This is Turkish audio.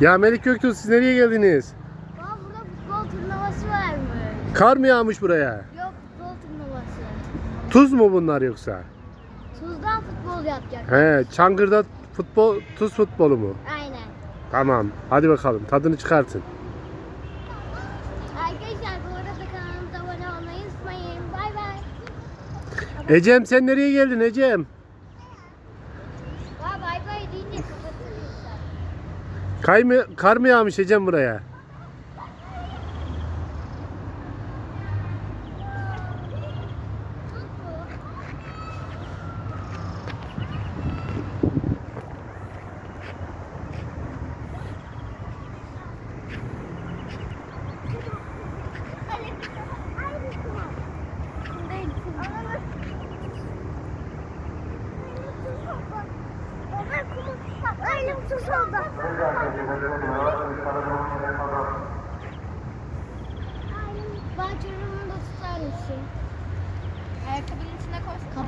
Ya Melik Göktuğ siz nereye geldiniz? Aa burada futbol turnuvası varmış. Kar mı yağmış buraya? Yok futbol turnuvası. Tuz mu bunlar yoksa? Tuzdan futbol yapacak. He, Çangır'da futbol, tuz futbolu mu? Aynen. Tamam. Hadi bakalım tadını çıkartın. Arkadaşlar bu arada kanalımıza abone olmayı unutmayın. Bay bay. Ecem sen nereye geldin Ecem? Aa, bay bay deyince kapatırız. Kay mı, kar mı yağmış Ecem buraya? Tuz oldu. Bahçe da tutar mısın? Ayakkabının içine koy.